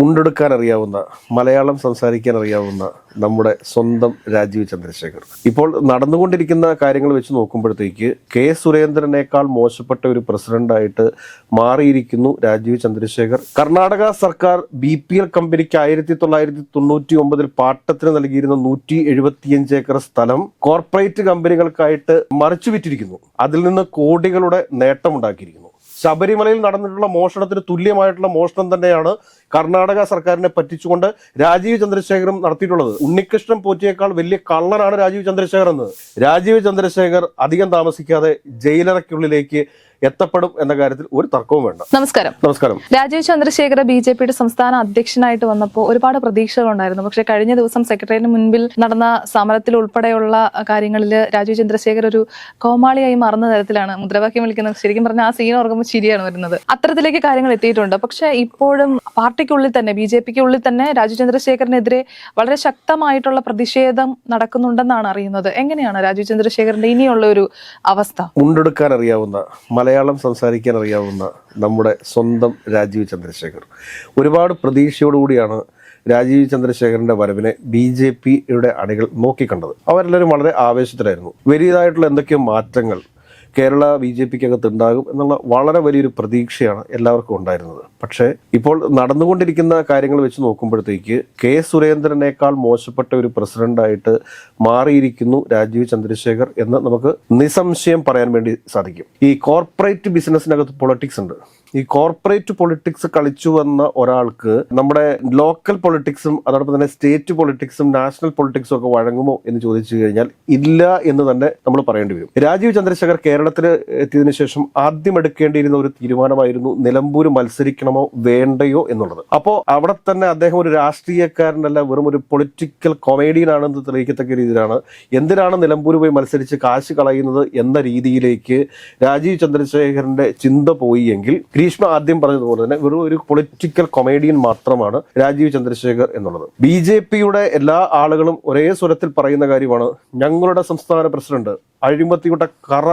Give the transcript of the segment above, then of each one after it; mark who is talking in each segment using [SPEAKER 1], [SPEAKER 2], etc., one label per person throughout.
[SPEAKER 1] മുണ്ടെടുക്കാൻ അറിയാവുന്ന മലയാളം സംസാരിക്കാൻ അറിയാവുന്ന നമ്മുടെ സ്വന്തം രാജീവ് ചന്ദ്രശേഖർ. ഇപ്പോൾ നടന്നുകൊണ്ടിരിക്കുന്ന കാര്യങ്ങൾ വെച്ച് നോക്കുമ്പോഴത്തേക്ക് കെ സുരേന്ദ്രനേക്കാൾ മോശപ്പെട്ട ഒരു പ്രസിഡന്റായിട്ട് മാറിയിരിക്കുന്നു രാജീവ് ചന്ദ്രശേഖർ. കർണാടക സർക്കാർ ബി പി എൽ കമ്പനിക്ക് ആയിരത്തി തൊള്ളായിരത്തി തൊണ്ണൂറ്റി ഒമ്പതിൽ പാട്ടത്തിന് നൽകിയിരുന്ന നൂറ്റി എഴുപത്തിയഞ്ച് ഏക്കർ സ്ഥലം കോർപ്പറേറ്റ് കമ്പനികൾക്കായിട്ട് മറിച്ചു വിറ്റിരിക്കുന്നു അതിൽ നിന്ന് കോടികളുടെ നേട്ടമുണ്ടാക്കിയിരിക്കുന്നു. ശബരിമലയിൽ നടന്നിട്ടുള്ള മോഷണത്തിന് തുല്യമായിട്ടുള്ള മോഷണം തന്നെയാണ് കർണാടക സർക്കാരിനെ പറ്റിച്ചുകൊണ്ട് രാജീവ് ചന്ദ്രശേഖരം നടത്തിയിട്ടുള്ളത്. ഉണ്ണികൃഷ്ണൻ പോറ്റിയേക്കാൾ വലിയ കള്ളനാണ് രാജീവ് ചന്ദ്രശേഖർ എന്ന്. രാജീവ് ചന്ദ്രശേഖർ അധികം താമസിക്കാതെ ജയിലറയ്ക്കുള്ളിലേക്ക് എത്തപ്പെടും എന്ന കാര്യത്തിൽ ഒരു തർക്കവും വേണ്ട.
[SPEAKER 2] നമസ്കാരം.
[SPEAKER 1] നമസ്കാരം.
[SPEAKER 2] രാജീവ് ചന്ദ്രശേഖര ബി ജെ പിയുടെ സംസ്ഥാന അധ്യക്ഷനായിട്ട് വന്നപ്പോൾ ഒരുപാട് പ്രതീക്ഷകളുണ്ടായിരുന്നു. പക്ഷെ കഴിഞ്ഞ ദിവസം സെക്രട്ടറിന് മുൻപിൽ നടന്ന സമരത്തിൽ ഉൾപ്പെടെയുള്ള കാര്യങ്ങളിൽ രാജീവ് ചന്ദ്രശേഖർ ഒരു കോമാളിയായി മറന്ന തരത്തിലാണ് മുദ്രാവാക്യം വിളിക്കുന്നത്. ശരിക്കും പറഞ്ഞാൽ ആ സീൻ ഓർക്കുമ്പോൾ ചിരിയാണ് വരുന്നത്. അത്തരത്തിലേക്ക് കാര്യങ്ങൾ എത്തിയിട്ടുണ്ട്. പക്ഷെ ഇപ്പോഴും പാർട്ടിക്കുള്ളിൽ തന്നെ ബി ജെ പിക്കുള്ളിൽ തന്നെ രാജീവ് ചന്ദ്രശേഖരനെതിരെ വളരെ ശക്തമായിട്ടുള്ള പ്രതിഷേധം നടക്കുന്നുണ്ടെന്നാണ് അറിയുന്നത്. എങ്ങനെയാണ് രാജീവ് ചന്ദ്രശേഖരന്റെ ഇനിയുള്ള ഒരു അവസ്ഥ?
[SPEAKER 1] മുണ്ടെടുക്കാൻ അറിയാവുന്ന മലയാളം സംസാരിക്കാൻ അറിയാവുന്ന നമ്മുടെ സ്വന്തം രാജീവ് ചന്ദ്രശേഖർ. ഒരുപാട് പ്രതീക്ഷയോടുകൂടിയാണ് രാജീവ് ചന്ദ്രശേഖരന്റെ വരവിനെ ബി ജെ പിയുടെ അണികൾ നോക്കിക്കണ്ടത്. അവരെല്ലാവരും വളരെ ആവേശത്തിലായിരുന്നു. വലിയതായിട്ടുള്ള എന്തൊക്കെയോ മാറ്റങ്ങൾ കേരള ബി ജെ പിക്ക് അകത്ത് ഉണ്ടാകും എന്നുള്ള വളരെ വലിയൊരു പ്രതീക്ഷയാണ് എല്ലാവർക്കും ഉണ്ടായിരുന്നത്. പക്ഷേ ഇപ്പോൾ നടന്നുകൊണ്ടിരിക്കുന്ന കാര്യങ്ങൾ വെച്ച് നോക്കുമ്പോഴത്തേക്ക് കെ സുരേന്ദ്രനേക്കാൾ മോശപ്പെട്ട ഒരു പ്രസിഡന്റായിട്ട് മാറിയിരിക്കുന്നു രാജീവ് ചന്ദ്രശേഖർ എന്ന് നമുക്ക് നിസ്സംശയം പറയാൻ വേണ്ടി സാധിക്കും. ഈ കോർപ്പറേറ്റ് ബിസിനസ്സിനകത്ത് പൊളിറ്റിക്സ് ഉണ്ട്. ഈ കോർപ്പറേറ്റ് പൊളിറ്റിക്സ് കളിച്ചു വന്ന ഒരാൾക്ക് നമ്മുടെ ലോക്കൽ പൊളിറ്റിക്സും അതോടൊപ്പം തന്നെ സ്റ്റേറ്റ് പൊളിറ്റിക്സും നാഷണൽ പൊളിറ്റിക്സും ഒക്കെ വഴങ്ങുമോ എന്ന് ചോദിച്ചു കഴിഞ്ഞാൽ ഇല്ല എന്ന് തന്നെ നമ്മൾ പറയേണ്ടി വരും. രാജീവ് ചന്ദ്രശേഖർ കേരളത്തിൽ എത്തിയതിനു ശേഷം ആദ്യം എടുക്കേണ്ടിയിരുന്ന ഒരു തീരുമാനമായിരുന്നു നിലമ്പൂർ മത്സരിക്കണമോ വേണ്ടയോ എന്നുള്ളത്. അപ്പോൾ അവിടെ തന്നെ അദ്ദേഹം ഒരു രാഷ്ട്രീയക്കാരനല്ല വെറും ഒരു പൊളിറ്റിക്കൽ കൊമേഡിയൻ ആണെന്ന് തെളിയിക്കത്തക്ക രീതിയിലാണ്. എന്തിനാണ് നിലമ്പൂർ പോയി മത്സരിച്ച് കാശ് കളയുന്നത് എന്ന രീതിയിലേക്ക് രാജീവ് ചന്ദ്രശേഖരന്റെ ചിന്ത പോയി എങ്കിൽ ഗ്രീഷ്മ ആദ്യം പറഞ്ഞതുപോലെ തന്നെ വെറും ഒരു പൊളിറ്റിക്കൽ കൊമേഡിയൻ മാത്രമാണ് രാജീവ് ചന്ദ്രശേഖർ എന്നുള്ളത്. ബി ജെ പിയുടെ എല്ലാ ആളുകളും ഒരേ സ്വരത്തിൽ പറയുന്ന കാര്യമാണ്. ഞങ്ങളുടെ സംസ്ഥാന പ്രസിഡന്റ് അഴിമതിയുടെ കറ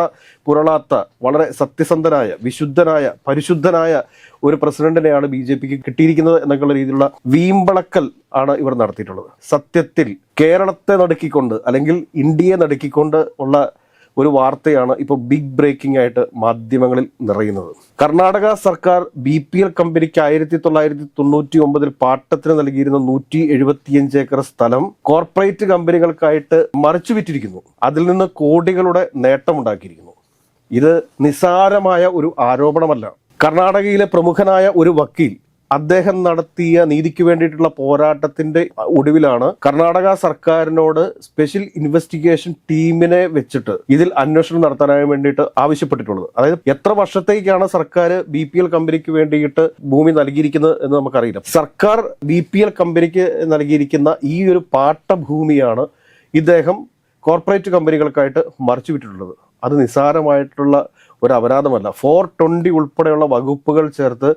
[SPEAKER 1] പുരളാത്ത വളരെ സത്യസന്ധനായ വിശുദ്ധനായ പരിശുദ്ധനായ ഒരു പ്രസിഡന്റിനെയാണ് ബി ജെ പിക്ക് കിട്ടിയിരിക്കുന്നത് എന്നൊക്കെയുള്ള രീതിയിലുള്ള വീമ്പളക്കൽ ആണ് ഇവർ നടത്തിയിട്ടുള്ളത്. സത്യത്തിൽ കേരളത്തെ നടുക്കിക്കൊണ്ട് അല്ലെങ്കിൽ ഇന്ത്യയെ നടുക്കിക്കൊണ്ട് ഉള്ള ഒരു വാർത്തയാണ് ഇപ്പോൾ ബിഗ് ബ്രേക്കിംഗ് ആയിട്ട് മാധ്യമങ്ങളിൽ നിറയുന്നത്. കർണാടക സർക്കാർ ബി പി എൽ കമ്പനിക്ക് ആയിരത്തി തൊള്ളായിരത്തി തൊണ്ണൂറ്റി ഒമ്പതിൽ പാട്ടത്തിന് നൽകിയിരുന്ന നൂറ്റി എഴുപത്തിയഞ്ച് ഏക്കർ സ്ഥലം കോർപ്പറേറ്റ് കമ്പനികൾക്കായിട്ട് മറിച്ചു വിറ്റിരിക്കുന്നു അതിൽ നിന്ന് കോടികളുടെ നേട്ടമുണ്ടാക്കിയിരിക്കുന്നു. ഇത് നിസാരമായ ഒരു ആരോപണമല്ല. കർണാടകയിലെ പ്രമുഖനായ ഒരു വക്കീൽ അദ്ദേഹം നടത്തിയ നീതിക്ക് വേണ്ടിയിട്ടുള്ള പോരാട്ടത്തിന്റെ ഒടുവിലാണ് കർണാടക സർക്കാരിനോട് സ്പെഷ്യൽ ഇൻവെസ്റ്റിഗേഷൻ ടീമിനെ വെച്ചിട്ട് ഇതിൽ അന്വേഷണം നടത്താനായി വേണ്ടിയിട്ട് ആവശ്യപ്പെട്ടിട്ടുള്ളത്. അതായത് എത്ര വർഷത്തേക്കാണ് സർക്കാർ ബി പി എൽ കമ്പനിക്ക് വേണ്ടിയിട്ട് ഭൂമി നൽകിയിരിക്കുന്നത് എന്ന് നമുക്കറിയില്ല. സർക്കാർ ബി പി എൽ കമ്പനിക്ക് നൽകിയിരിക്കുന്ന ഈ ഒരു പാട്ടഭൂമിയാണ് ഇദ്ദേഹം കോർപ്പറേറ്റ് കമ്പനികൾക്കായിട്ട് മറിച്ചു വിട്ടിട്ടുള്ളത്. അത് നിസ്സാരമായിട്ടുള്ള ഒരു അപരാധമല്ല. ഫോർ ട്വന്റി ഉൾപ്പെടെയുള്ള വകുപ്പുകൾ ചേർത്ത്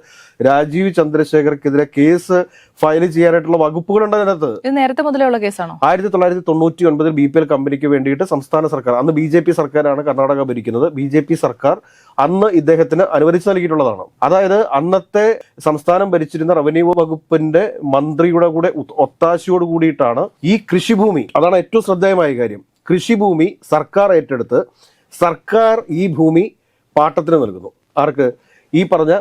[SPEAKER 1] രാജീവ് ചന്ദ്രശേഖർക്കെതിരെ കേസ് ഫയൽ ചെയ്യാനായിട്ടുള്ള വകുപ്പുകളുണ്ട് അതിനകത്ത്.
[SPEAKER 2] നേരത്തെ മുതലുള്ള കേസാണോ?
[SPEAKER 1] ആയിരത്തി തൊള്ളായിരത്തി തൊണ്ണൂറ്റി ഒൻപതിൽ ബി പി എൽ കമ്പനിക്ക് വേണ്ടിയിട്ട് സംസ്ഥാന സർക്കാർ അന്ന് ബി ജെ പി സർക്കാരാണ് കർണാടക ഭരിക്കുന്നത്. ബി ജെ പി സർക്കാർ അന്ന് ഇദ്ദേഹത്തിന് അനുവദിച്ചു നൽകിയിട്ടുള്ളതാണ്. അതായത് അന്നത്തെ സംസ്ഥാനം ഭരിച്ചിരുന്ന റവന്യൂ വകുപ്പിന്റെ മന്ത്രിയുടെ കൂടെ ഒത്താശയോട് കൂടിയിട്ടാണ് ഈ കൃഷിഭൂമി. അതാണ് ഏറ്റവും ശ്രദ്ധേയമായ കാര്യം. കൃഷിഭൂമി സർക്കാർ ഏറ്റെടുത്ത് സർക്കാർ ഈ ഭൂമി പാട്ടത്തിന് നൽകുന്നു. ആർക്ക്? ഈ പറഞ്ഞ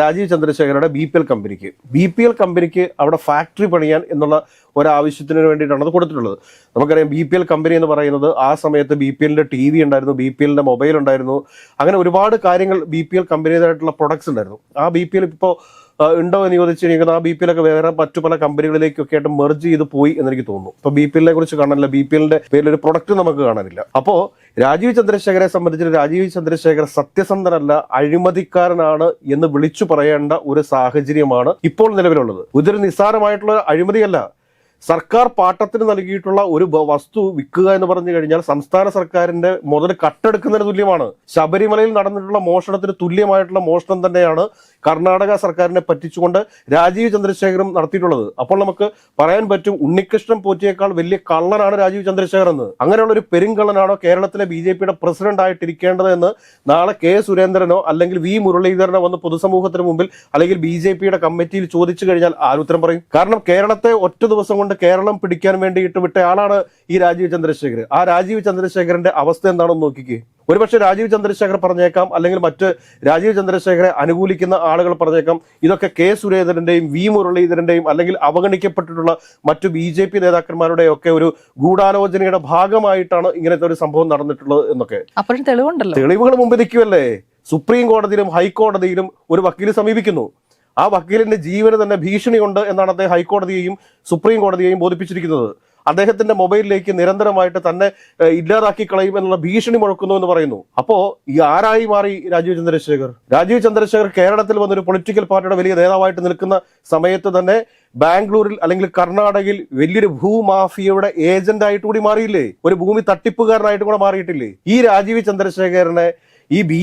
[SPEAKER 1] രാജീവ് ചന്ദ്രശേഖരയുടെ ബി പി എൽ കമ്പനിക്ക്. ബി പി എൽ കമ്പനിക്ക് അവിടെ ഫാക്ടറി പണിയാൻ എന്നുള്ള ഒരാവശ്യത്തിന് വേണ്ടിയിട്ടാണ് അത് കൊടുത്തിട്ടുള്ളത്. നമുക്കറിയാം ബി പി എൽ കമ്പനി എന്ന് പറയുന്നത് ആ സമയത്ത് ബി പി എല്ലിന്റെ ടി വി ഉണ്ടായിരുന്നു ബി പി എല്ലിന്റെ മൊബൈൽ ഉണ്ടായിരുന്നു. അങ്ങനെ ഒരുപാട് കാര്യങ്ങൾ ബി പി എൽ കമ്പനിയുടേതായിട്ടുള്ള പ്രൊഡക്ട്സ് ഉണ്ടായിരുന്നു. ആ ബി പി എൽ ഇപ്പോൾ ഉണ്ടോ എന്ന് ചോദിച്ചു കഴിഞ്ഞാൽ ആ ബി പി എല്ലൊക്കെ വേറെ മറ്റു പല കമ്പനികളിലേക്കൊക്കെ ആയിട്ട് മെർജ് ചെയ്ത് പോയി എന്ന് എനിക്ക് തോന്നുന്നു. ഇപ്പൊ ബി പി എല്ലിനെ കുറിച്ച് കാണാനില്ല. ബി പി എല്ലിന്റെ പേരിൽ ഒരു പ്രൊഡക്റ്റ് നമുക്ക് കാണാനില്ല. അപ്പോ രാജീവ് ചന്ദ്രശേഖരെ സംബന്ധിച്ച് രാജീവ് ചന്ദ്രശേഖർ സത്യസന്ധനല്ല അഴിമതിക്കാരനാണ് എന്ന് വിളിച്ചു പറയേണ്ട ഒരു സാഹചര്യമാണ് ഇപ്പോൾ നിലവിലുള്ളത്. ഇതൊരു നിസ്സാരമായിട്ടുള്ള അഴിമതിയല്ല. സർക്കാർ പാട്ടത്തിന് നൽകിയിട്ടുള്ള ഒരു വസ്തു വിൽക്കുക എന്ന് പറഞ്ഞു കഴിഞ്ഞാൽ സംസ്ഥാന സർക്കാരിന്റെ മുതൽ കട്ടെടുക്കുന്നതിന് തുല്യമാണ്. ശബരിമലയിൽ നടന്നിട്ടുള്ള മോഷണത്തിന് തുല്യമായിട്ടുള്ള മോഷണം തന്നെയാണ് കർണാടക സർക്കാരിനെ പറ്റിച്ചുകൊണ്ട് രാജീവ് ചന്ദ്രശേഖരം നടത്തിയിട്ടുള്ളത്. അപ്പോൾ നമുക്ക് പറയാൻ പറ്റും ഉണ്ണികൃഷ്ണൻ പോറ്റിയേക്കാൾ വലിയ കള്ളനാണ് രാജീവ് ചന്ദ്രശേഖരൻ എന്ന്. അങ്ങനെയുള്ള ഒരു പെരുങ്കള്ളനാണോ കേരളത്തിലെ ബി ജെ പിയുടെ പ്രസിഡന്റ് ആയിട്ടിരിക്കേണ്ടത് എന്ന് നാളെ കെ സുരേന്ദ്രനോ അല്ലെങ്കിൽ വി മുരളീധരനോ വന്ന് പൊതുസമൂഹത്തിന് മുമ്പിൽ അല്ലെങ്കിൽ ബി ജെ പിയുടെ കമ്മിറ്റിയിൽ ചോദിച്ചു കഴിഞ്ഞാൽ ആരുത്തരം പറയും? കാരണം കേരളത്തെ ഒറ്റ ദിവസം കൊണ്ട് കേരളം പിടിക്കാൻ വേണ്ടിയിട്ട് വിട്ട ആളാണ് ഈ രാജീവ് ചന്ദ്രശേഖർ. ആ രാജീവ് ചന്ദ്രശേഖരന്റെ അവസ്ഥ എന്താണെന്ന് നോക്കിക്കേ. ഒരുപക്ഷെ രാജീവ് ചന്ദ്രശേഖർ പറഞ്ഞേക്കാം അല്ലെങ്കിൽ മറ്റ് രാജീവ് ചന്ദ്രശേഖരെ അനുകൂലിക്കുന്ന ആളുകൾ പറഞ്ഞേക്കാം. ഇതൊക്കെ കെ സുരേന്ദ്രന്റെയും വി മുരളീധരന്റെയും അല്ലെങ്കിൽ അവഗണിക്കപ്പെട്ടിട്ടുള്ള മറ്റു ബി ജെ പി നേതാക്കന്മാരുടെ ഒക്കെ ഒരു ഗൂഢാലോചനയുടെ ഭാഗമായിട്ടാണ് ഇങ്ങനത്തെ ഒരു സംഭവം നടന്നിട്ടുള്ളത് എന്നൊക്കെ. തെളിവുകൾ മുമ്പ് നിൽക്കുമല്ലേ സുപ്രീം കോടതിയിലും ഹൈക്കോടതിയിലും ഒരു വക്കീൽ സമീപിക്കുന്നു. ആ വക്കീലിന്റെ ജീവന് തന്നെ ഭീഷണിയുണ്ട് എന്നാണ് അദ്ദേഹം ഹൈക്കോടതിയെയും സുപ്രീം കോടതിയെയും ബോധിപ്പിച്ചിരിക്കുന്നത്. അദ്ദേഹത്തിന്റെ മൊബൈലിലേക്ക് നിരന്തരമായിട്ട് തന്നെ ഇല്ലാതാക്കി കളയും എന്നുള്ള ഭീഷണി മുഴക്കുന്നു എന്ന് പറയുന്നു. അപ്പോ ഈ ആരായി മാറി രാജീവ് ചന്ദ്രശേഖർ? രാജീവ് ചന്ദ്രശേഖർ കേരളത്തിൽ വന്നൊരു പൊളിറ്റിക്കൽ പാർട്ടിയുടെ വലിയ നേതാവായിട്ട് നിൽക്കുന്ന സമയത്ത് തന്നെ ബാംഗ്ലൂരിൽ അല്ലെങ്കിൽ കർണാടകയിൽ വലിയൊരു ഭൂമാഫിയയുടെ ഏജന്റായിട്ട് കൂടി മാറിയില്ലേ? ഒരു ഭൂമി തട്ടിപ്പുകാരനായിട്ട് കൂടെ മാറിയിട്ടില്ലേ? ഈ രാജീവ് ചന്ദ്രശേഖരനെ ഈ ബി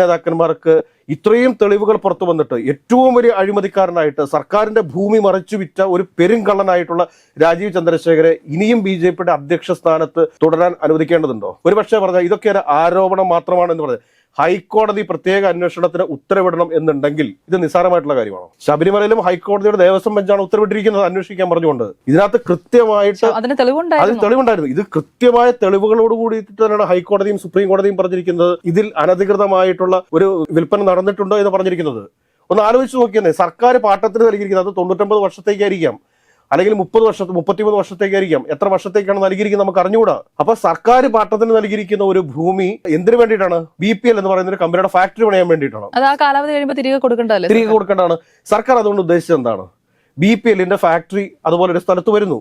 [SPEAKER 1] നേതാക്കന്മാർക്ക് ഇത്രയും തെളിവുകൾ പുറത്തു വന്നിട്ട് ഏറ്റവും വലിയ അഴിമതിക്കാരനായിട്ട് സർക്കാരിന്റെ ഭൂമി മറച്ചു വിറ്റ ഒരു പെരുങ്കള്ളനായിട്ടുള്ള രാജീവ് ചന്ദ്രശേഖരെ ഇനിയും ബി ജെ പിയുടെ അധ്യക്ഷ സ്ഥാനത്ത് തുടരാൻ അനുവദിക്കേണ്ടതുണ്ടോ? ഒരുപക്ഷെ പറഞ്ഞാൽ ഇതൊക്കെ ഒരു ആരോപണം മാത്രമാണ് എന്ന് പറഞ്ഞത് ഹൈക്കോടതി പ്രത്യേക അന്വേഷണത്തിന് ഉത്തരവിടണം എന്നുണ്ടെങ്കിൽ ഇത് നിസ്സാരമായിട്ടുള്ള കാര്യമാണോ? ശബരിമലയിലും ഹൈക്കോടതിയുടെ ദേവസ്വം ബെഞ്ചാണ് ഉത്തരവിട്ടിരിക്കുന്നത് അന്വേഷിക്കാൻ പറഞ്ഞുകൊണ്ട്. ഇതിനകത്ത് കൃത്യമായിട്ട്
[SPEAKER 2] അതിന് തെളിവുണ്ടായിരുന്നു.
[SPEAKER 1] ഇത് കൃത്യമായ തെളിവുകളോട് കൂടി തന്നെയാണ് ഹൈക്കോടതിയും സുപ്രീം കോടതിയും പറഞ്ഞിരിക്കുന്നത്. ഇതിൽ അനധികൃതമായിട്ടുള്ള ഒരു വിൽപ്പന നടന്നിട്ടുണ്ടോ എന്ന് പറഞ്ഞിരിക്കുന്നത്. ഒന്ന് ആലോചിച്ച് നോക്കിയെന്നേ സർക്കാർ പാട്ടത്തിന് നൽകിയിരിക്കുന്നത് അത് തൊണ്ണൂറ്റൊമ്പത് വർഷത്തേക്കായിരിക്കാം. അല്ലെങ്കിൽ മുപ്പത് വർഷ മുപ്പത്തിമൂന്ന് വർഷത്തേക്കായിരിക്കാം. എത്ര വർഷത്തേക്കാണ് നൽകിയിരിക്കുന്നത് നമുക്ക് അറിഞ്ഞുകൂടാ. അപ്പൊ സർക്കാർ പാട്ടത്തിന് നൽകിയിരിക്കുന്ന ഒരു ഭൂമി എന്തിനു വേണ്ടിയിട്ടാണ്? ബി പി എൽ എന്ന് പറയുന്ന ഒരു കമ്പനിയുടെ ഫാക്ടറി പണിയാൻ വേണ്ടിയിട്ടാണ്.
[SPEAKER 2] അത് ആ കാലാവധി കഴിയുമ്പോൾ തിരികെ കൊടുക്കണ്ടല്ലേ
[SPEAKER 1] തിരികെ കൊടുക്കേണ്ടതാണ്. സർക്കാർ അതുകൊണ്ട് ഉദ്ദേശിച്ചത് എന്താണ്? ബി പി എല്ലിന്റെ ഫാക്ടറി അതുപോലെ ഒരു സ്ഥലത്ത് വരുന്നു.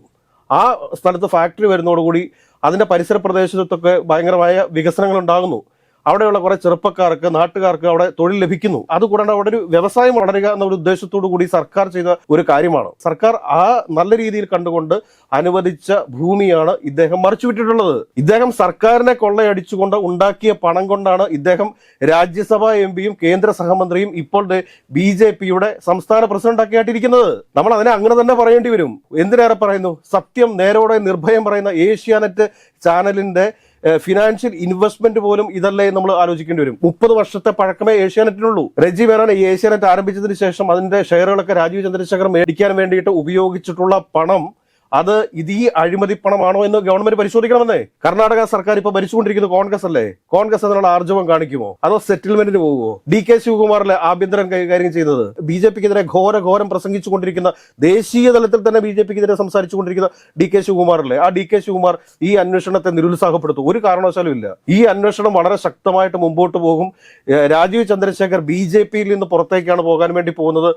[SPEAKER 1] ആ സ്ഥലത്ത് ഫാക്ടറി വരുന്നതോടുകൂടി അതിന്റെ പരിസര പ്രദേശത്തൊക്കെ ഭയങ്കരമായ വികസനങ്ങൾ ഉണ്ടാകുന്നു. അവിടെയുള്ള കുറെ ചെറുപ്പക്കാർക്ക് നാട്ടുകാർക്ക് അവിടെ തൊഴിൽ ലഭിക്കുന്നു. അതുകൂടാണ്ട് അവിടെ ഒരു വ്യവസായം വളരുക എന്ന ഒരു ഉദ്ദേശത്തോടു കൂടി സർക്കാർ ചെയ്ത ഒരു കാര്യമാണ്. സർക്കാർ ആ നല്ല രീതിയിൽ കണ്ടുകൊണ്ട് അനുവദിച്ച ഭൂമിയാണ് ഇദ്ദേഹം മറിച്ചുവിട്ടിട്ടുള്ളത്. ഇദ്ദേഹം സർക്കാരിനെ കൊള്ളയടിച്ചുകൊണ്ട് ഉണ്ടാക്കിയ പണം കൊണ്ടാണ് ഇദ്ദേഹം രാജ്യസഭാ എം പിയും കേന്ദ്ര സഹമന്ത്രിയും ഇപ്പോൾ ബി ജെ പിയുടെ സംസ്ഥാന പ്രസിഡന്റ് ആയിട്ടിരിക്കുന്നത് നമ്മൾ അതിനെ അങ്ങനെ തന്നെ പറയേണ്ടി വരും. എന്തിനേറെ പറയുന്നു? സത്യം നേരോടെ നിർഭയം പറയുന്ന ഏഷ്യാനെറ്റ് ചാനലിന്റെ ഫിനാൻഷ്യൽ ഇൻവെസ്റ്റ്മെന്റ് പോലും ഇതല്ലേ നമ്മൾ ആലോചിക്കേണ്ടി വരും. മുപ്പത് വർഷത്തെ പഴക്കമേ ഏഷ്യാനെറ്റിനുള്ളൂ. രജി മേനോൻ ഈ ഏഷ്യാനെറ്റ് ആരംഭിച്ചതിന് ശേഷം അതിന്റെ ഷെയറുകളൊക്കെ രാജീവ് ചന്ദ്രശേഖർ മേടിക്കാൻ വേണ്ടിയിട്ട് ഉപയോഗിച്ചിട്ടുള്ള പണം അത് ഇത് ഈ അഴിമതി പണമാണോ എന്ന് ഗവൺമെന്റ് പരിശോധിക്കണമെന്നേ? കർണാടക സർക്കാർ ഇപ്പൊ ഭരിച്ചുകൊണ്ടിരിക്കുന്നത് കോൺഗ്രസ് അല്ലേ? കോൺഗ്രസ് അതിനുള്ള ആർജവം കാണിക്കുമോ? അതോ സെറ്റിൽമെന്റിന് പോകുമോ ഡി കെ ശിവകുമാറിലെ ആഭ്യന്തരം കൈകാര്യം ചെയ്യുന്നത് ബി ജെ പിക്കെതിരെ ഘോര ഘോരം പ്രസംഗിച്ചുകൊണ്ടിരിക്കുന്ന ദേശീയ തലത്തിൽ തന്നെ ബി ജെ പിക്കെതിരെ സംസാരിച്ചുകൊണ്ടിരിക്കുന്ന ഡി കെ ശിവകുമാറിലെ ആ ഡി കെ ശിവകുമാർ ഈ അന്വേഷണത്തെ നിരുത്സാഹപ്പെടുത്തും. ഒരു കാരണവശാലും ഇല്ല. ഈ അന്വേഷണം വളരെ ശക്തമായിട്ട് മുമ്പോട്ട് പോകും. രാജീവ് ചന്ദ്രശേഖർ ബി ജെ പിയിൽ നിന്ന് പുറത്തേക്കാണ് പോകാൻ വേണ്ടി പോകുന്നത്.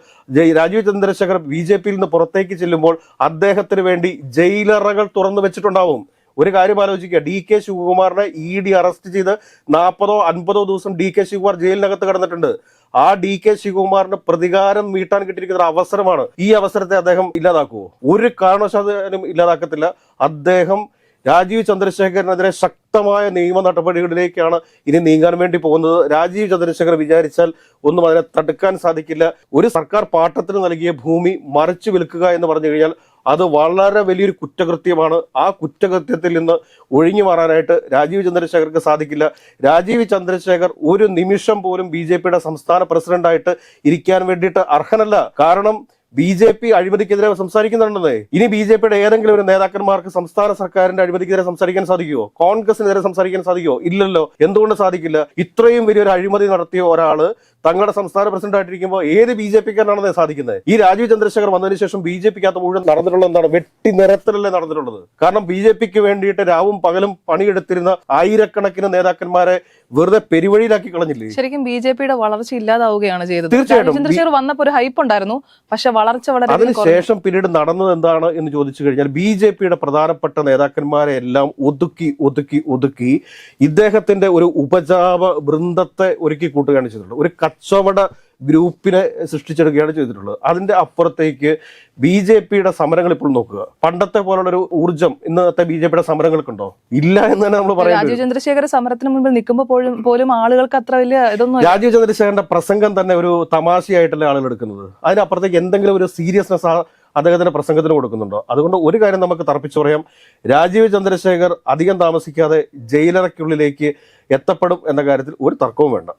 [SPEAKER 1] രാജീവ് ചന്ദ്രശേഖർ ബി ജെ പിയിൽ നിന്ന് പുറത്തേക്ക് ചെല്ലുമ്പോൾ അദ്ദേഹത്തിന് വേണ്ടി ജയിലറകൾ തുറന്നു വെച്ചിട്ടുണ്ടാവും. ഒരു കാര്യം ആലോചിക്കുക. ഡി കെ ശിവകുമാറിനെ ഇ ഡി അറസ്റ്റ് ചെയ്ത് നാൽപ്പതോ അൻപതോ ദിവസം ഡി കെ ശിവകുമാർ ജയിലിനകത്ത് കിടന്നിട്ടുണ്ട്. ആ ഡി കെ ശിവകുമാറിന് പ്രതികാരം വീട്ടാൻ കിട്ടിയിരിക്കുന്ന ഒരു അവസരമാണ്. ഈ അവസരത്തെ അദ്ദേഹം ഇല്ലാതാക്കുമോ ഒരു കാരണവശാലും ഇല്ലാതാക്കത്തില്ല. അദ്ദേഹം രാജീവ് ചന്ദ്രശേഖരനെതിരെ ശക്തമായ നിയമ നടപടികളിലേക്കാണ് ഇനി നീങ്ങാൻ വേണ്ടി പോകുന്നത്. രാജീവ് ചന്ദ്രശേഖർ വിചാരിച്ചാൽ ഒന്നും അതിനെ തടുക്കാൻ സാധിക്കില്ല. ഒരു സർക്കാർ പാട്ടത്തിന് നൽകിയ ഭൂമി മറിച്ചു വിൽക്കുക എന്ന് പറഞ്ഞു കഴിഞ്ഞാൽ അത് വളരെ വലിയൊരു കുറ്റകൃത്യമാണ്. ആ കുറ്റകൃത്യത്തിൽ നിന്ന് ഒഴിഞ്ഞു മാറാനായിട്ട് രാജീവ് ചന്ദ്രശേഖർക്ക് സാധിക്കില്ല. രാജീവ് ചന്ദ്രശേഖർ ഒരു നിമിഷം പോലും ബി സംസ്ഥാന പ്രസിഡന്റായിട്ട് ഇരിക്കാൻ വേണ്ടിയിട്ട് അർഹനല്ല. കാരണം ബി ജെ പി അഴിമതിക്കെതിരെ സംസാരിക്കുന്നുണ്ടെന്നേ. ഇനി ബി ജെ പിയുടെ ഏതെങ്കിലും ഒരു നേതാക്കന്മാർക്ക് സംസ്ഥാന സർക്കാരിന്റെ അഴിമതിക്കെതിരെ സംസാരിക്കാൻ സാധിക്കുമോ കോൺഗ്രസിനെതിരെ സംസാരിക്കാൻ സാധിക്കുമോ ഇല്ലല്ലോ. എന്തുകൊണ്ട് സാധിക്കില്ല? ഇത്രയും വലിയൊരു അഴിമതി നടത്തിയ ഒരാൾ തങ്ങളുടെ സംസ്ഥാന പ്രസിഡന്റ് ആയിട്ടിരിക്കുമ്പോൾ ഏത് ബി ജെ പിക്കാരനാണെന്ന് സാധിക്കുന്നത്? ഈ രാജീവ് ചന്ദ്രശേഖർ വന്നതിന് ശേഷം ബി ജെ പിക്കകത്ത് മുഴുവൻ നടന്നിട്ടുള്ളത് എന്താണ്? വെട്ടി നിരത്തലല്ലേ നടന്നിട്ടുള്ളത്. കാരണം ബി ജെ പിക്ക് വേണ്ടിയിട്ട് രാവും പകലും പണിയെടുത്തിരുന്ന ആയിരക്കണക്കിന് നേതാക്കന്മാരെ വെറുതെ പെരുവഴിയിലാക്കി കളഞ്ഞില്ലേ?
[SPEAKER 2] ശരിക്കും ബി ജെ പിയുടെ വളർച്ച ഇല്ലാതാവുകയാണ് ചെയ്തത്.
[SPEAKER 1] തീർച്ചയായിട്ടും.
[SPEAKER 2] ചന്ദ്രശേഖർ വന്നപ്പോ ഒരു ഹൈപ്പ് ഉണ്ടായിരുന്നു. പക്ഷെ വളർച്ച വളരെ.
[SPEAKER 1] അതിനുശേഷം പിന്നീട് നടന്നത് എന്താണ് എന്ന് ചോദിച്ചു കഴിഞ്ഞാൽ ബി ജെ പിയുടെ പ്രധാനപ്പെട്ട നേതാക്കന്മാരെ എല്ലാം ഒതുക്കി ഒതുക്കി ഒതുക്കി ഇദ്ദേഹത്തിന്റെ ഒരു ഉപജാപ വൃന്ദത്തെ ഒരുക്കി കൂട്ടുകയാണ് ചെയ്തിട്ടുള്ളത് ഒരു കച്ചവട ഗ്രൂപ്പിനെ സൃഷ്ടിച്ചെടുക്കുകയാണ് ചെയ്തിട്ടുള്ളത്. അതിന്റെ അപ്പുറത്തേക്ക് ബി ജെ പിയുടെ സമരങ്ങൾ ഇപ്പോൾ നോക്കുക. പണ്ടത്തെ പോലുള്ള ഒരു ഊർജം ഇന്നത്തെ ബി ജെ പിയുടെ സമരങ്ങൾക്കുണ്ടോ? ഇല്ല എന്ന് തന്നെ നമ്മൾ പറയാം
[SPEAKER 2] രാജീവ് ചന്ദ്രശേഖർ സമരത്തിന് മുമ്പിൽ നിൽക്കുമ്പോൾ പോലും പോലും ആളുകൾക്ക് അത്ര വലിയ ഇതൊന്നും
[SPEAKER 1] രാജീവ് ചന്ദ്രശേഖരന്റെ പ്രസംഗം തന്നെ ഒരു തമാശയായിട്ടല്ലേ ആളുകൾ എടുക്കുന്നത്. അതിനപ്പുറത്തേക്ക് എന്തെങ്കിലും ഒരു സീരിയസ്നെസ് അദ്ദേഹത്തിന്റെ പ്രസംഗത്തിന് കൊടുക്കുന്നുണ്ടോ? അതുകൊണ്ട് ഒരു കാര്യം നമുക്ക് തറപ്പിച്ചു പറയാം. രാജീവ് ചന്ദ്രശേഖർ അധികം താമസിക്കാതെ ജയിലറയ്ക്കുള്ളിലേക്ക് എത്തപ്പെടും എന്ന കാര്യത്തിൽ ഒരു തർക്കവും വേണ്ട.